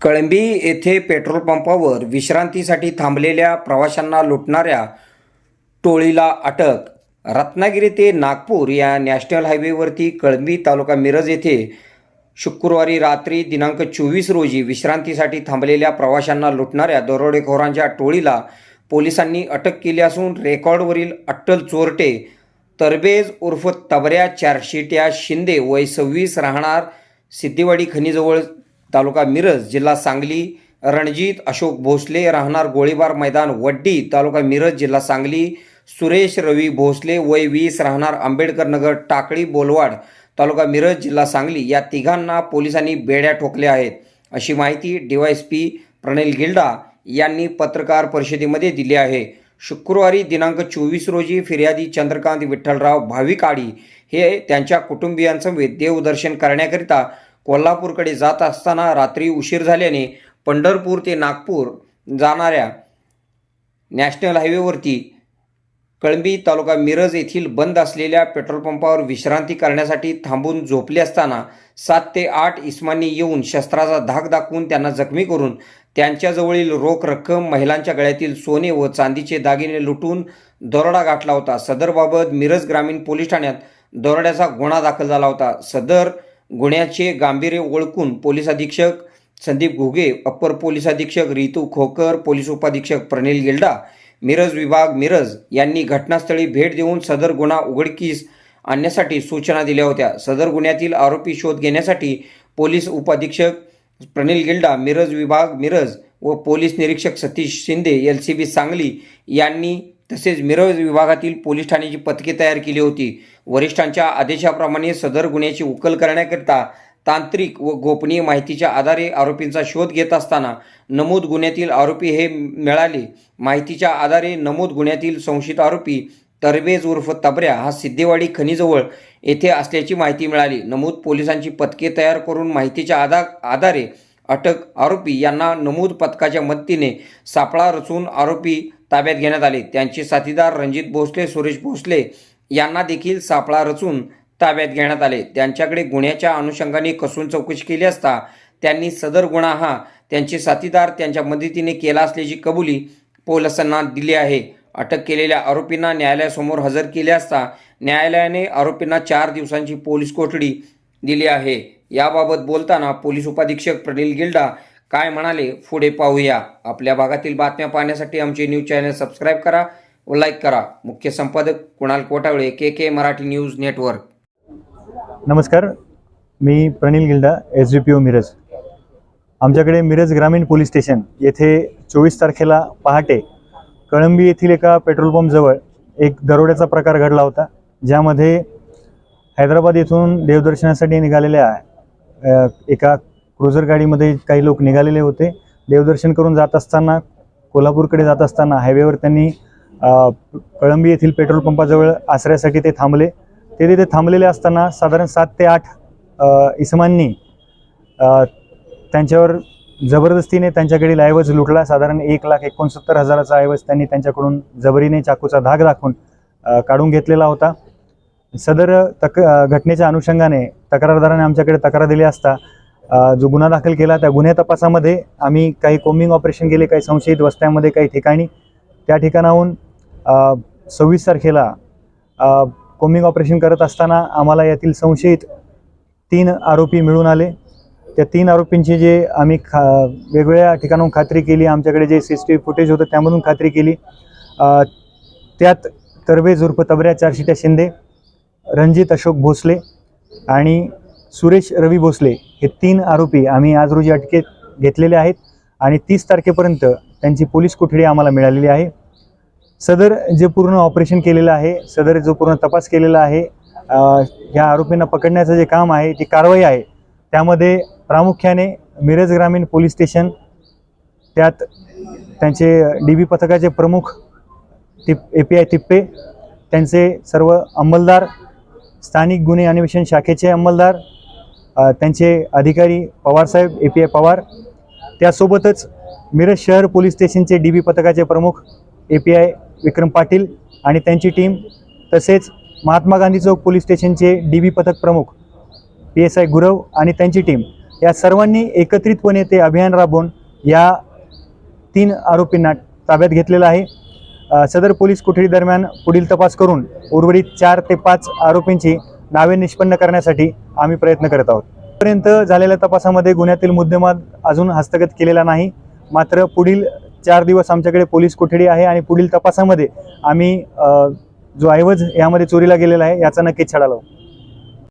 कळंबी येथे पेट्रोल पंपावर विश्रांतीसाठी थांबलेल्या प्रवाशांना लुटणाऱ्या टोळीला अटक. रत्नागिरी ते नागपूर या नॅशनल हायवेवरती कळंबी तालुका मिरज येथे शुक्रवारी रात्री दिनांक चोवीस रोजी विश्रांतीसाठी थांबलेल्या प्रवाशांना लुटणाऱ्या दरोडेखोरांच्या टोळीला पोलिसांनी अटक केली असून रेकॉर्डवरील अट्टल चोरटे तरबेज उर्फ तबऱ्या चारशिट्या शिंदे वय सव्वीस राहणार सिद्धिवाडी खनीजवळ तालुका मिरज जिल्हा सांगली. रणजित अशोक भोसले राहणार गोळीबार मैदान वड्डी तालुका मिरज जिल्हा सांगली. सुरेश रवी भोसले वय वीस राहणार आंबेडकर नगर टाकळी बोलवाड तालुका मिरज जिल्हा सांगली. या तिघांना पोलिसांनी बेड्या ठोकल्या आहेत. अशी माहिती डीवायएसपी प्रणिल गिल्डा यांनी पत्रकार परिषदेमध्ये दिली आहे. शुक्रवारी दिनांक चोवीस रोजी फिर्यादी चंद्रकांत विठ्ठलराव भाविकाडी हे त्यांच्या कुटुंबियांसमवेत देवदर्शन करण्याकरिता कोल्हापूरकडे जात असताना रात्री उशीर झाल्याने पंढरपूर ते नागपूर जाणाऱ्या नॅशनल हायवेवरती कळंबी तालुका मिरज येथील बंद असलेल्या पेट्रोल पंपावर विश्रांती करण्यासाठी थांबून झोपले असताना सात ते आठ इस्मांनी येऊन शस्त्राचा धाक दाखवून त्यांना जखमी करून त्यांच्याजवळील रोख रक्कम महिलांच्या गळ्यातील सोने व चांदीचे दागिने लुटून दरोडा गाठला होता. सदरबाबत मिरज ग्रामीण पोलीस ठाण्यात दरोड्याचा गुन्हा दाखल झाला होता. सदर गुन्ह्याचे गांभीर्य ओळखून पोलीस अधीक्षक संदीप घुगे अप्पर पोलीस अधीक्षक रितू खोकर पोलीस उपाधीक्षक प्रनिल गिल्डा मिरज विभाग मिरज यांनी घटनास्थळी भेट देऊन सदर गुन्हा उघडकीस आणण्यासाठी सूचना दिल्या होत्या. सदर गुन्ह्यातील आरोपी शोध घेण्यासाठी पोलीस उपाधीक्षक प्रनिल गिल्डा मिरज विभाग मिरज व पोलीस निरीक्षक Satish Shinde L C B Sangli यांनी तसेच मिरज विभागातील पोलीस ठाण्याची पथके तयार केली होती. वरिष्ठांच्या आदेशाप्रमाणे सदर गुन्ह्याची उकल करण्याकरिता तांत्रिक व गोपनीय माहितीच्या आधारे आरोपींचा शोध घेत असताना नमूद गुन्ह्यातील आरोपी हे मिळाले. माहितीच्या आधारे नमूद गुन्ह्यातील संशयित आरोपी तरबेज उर्फ तबऱ्या हा सिद्धेवाडी खनीजवळ येथे असल्याची माहिती मिळाली. नमूद पोलिसांची पथके तयार करून माहितीच्या आधा आधारे अटक आरोपी यांना नमूद पथकाच्या मदतीने सापळा रचून आरोपी ताब्यात घेण्यात आले. त्यांचे साथीदार रणजित भोसले सुरेश भोसले यांना देखील सापळा रचून ताब्यात घेण्यात आले. त्यांच्याकडे गुन्ह्याच्या अनुषंगाने कसून चौकशी केली असता त्यांनी सदर गुन्हा हा त्यांचे साथीदार त्यांच्या मदतीने केला असल्याची कबुली पोलिसांना दिली आहे. अटक केलेल्या आरोपींना न्यायालयासमोर हजर केले असता न्यायालयाने आरोपींना चार दिवसांची पोलीस कोठडी दिली आहे. याबाबत बोलताना पोलीस उपाधीक्षक प्रणिल गिल्डा काय म्हणाले पुढे पाहूया. आपल्या भागातील बातम्या पाहण्यासाठी आमचे न्यूज चॅनल सबस्क्राईब करा व लाईक करा. मुख्य संपादक Kunal Kotawale K K Marathi news network. नमस्कार मी Pranil Gilda S D P O Miraj. आमच्याकडे मिरज ग्रामीण पोलीस स्टेशन येथे चोवीस तारखेला पहाटे कळंबी येथील एका पेट्रोल पंपजवळ एक दरोड्याचा प्रकार घडला होता ज्यामध्ये हैदराबाद येथून देवदर्शनासाठी निघालेल्या एका क्रुझर गाडीमध्ये काही लोक निघालेले होते. देवदर्शन करून जात असताना कोल्हापूरकडे जात असताना हायवेवर त्यांनी कळंबी येथील पेट्रोल पंपाजवळ आश्रयासाठी ते थांबले. ते तिथे थांबलेले असताना साधारण सात ते आठ इसमांनी त्यांच्यावर जबरदस्तीने त्यांच्याकडे ऐवज लुटला. साधारण एक लाख एकोणसत्तर हजाराचा ऐवज त्यांनी त्यांच्याकडून जबरीने चाकूचा धाक दाखवून काढून घेतलेला होता. सदर तक घटनेच्या अनुषंगाने तक्रारदाराने आमच्याकडे तक्रार दिली असता जो गुन्हा दाखल केला त्या गुन्हे तपासामध्ये आम्ही काही कोम्बिंग ऑपरेशन केले काही संशयित वस्त्यांमध्ये काही ठिकाणी. त्या ठिकाणाहून सव्वीस तारखेला कोम्बिंग ऑपरेशन करत असताना आम्हाला यातील संशयित तीन आरोपी मिळून आले. त्या तीन आरोपींची जे आम्ही खा वेगवेगळ्या ठिकाणाहून खात्री केली आमच्याकडे जे C C T V footage होतं त्यामधून खात्री केली. त्यात तरवेज उर्फ तबऱ्या चारशिट्या शिंदे रणजित अशोक भोसले आणि सुरेश रवी भोसले हे तीन आरोपी आम्ही आज रोजी अटकेत घेतलेले आहेत आणि तीस तारखेपर्यंत त्यांची पोलीस कोठडी आम्हाला मिळालेली आहे. सदर जे पूर्ण ऑपरेशन केलेलं आहे सदर जो पूर्ण तपास केलेला आहे या ह्या आरोपींना पकडण्याचं जे काम आहे ती कारवाई आहे त्यामध्ये प्रामुख्याने मिरज ग्रामीण पोलीस स्टेशन त्यात त्यांचे डी बी पथकाचे प्रमुख तिप ए पी आय तिप्पे त्यांचे सर्व अंमलदार स्थानिक गुन्हे अन्वेषण शाखेचे अंमलदार त्यांचे अधिकारी पवारसाहेब ए पी आय पवार त्यासोबतच मिरज शहर पोलीस स्टेशनचे डी बी पथकाचे प्रमुख A P I Vikram Patil आणि त्यांची टीम तसेच महात्मा गांधी चौक पोलीस स्टेशनचे डी बी पथक प्रमुख पी एस आय गुरव आणि त्यांची टीम या सर्वांनी एकत्रितपणे ते अभियान राबवून या तीन आरोपींना ताब्यात घेतलेलं आहे. सदर पोलीस कोठडी दरम्यान पुढील तपास करून उर्वरित चार ते पाच आरोपींची नावे निष्पन्न करण्यासाठी आम्ही प्रयत्न करत आहोत. पर्यंत झालेल्या तपासामध्ये गुन्ह्यातील मुद्देमाल अजून हस्तगत केलेला नाही. मात्र पुढील चार दिवस आमच्याकडे पोलीस कोठडी आहे आणि पुढील तपासामध्ये आम्ही जो ऐवज यामध्ये चोरीला गेलेला आहे याचा नक्कीच छडा लावू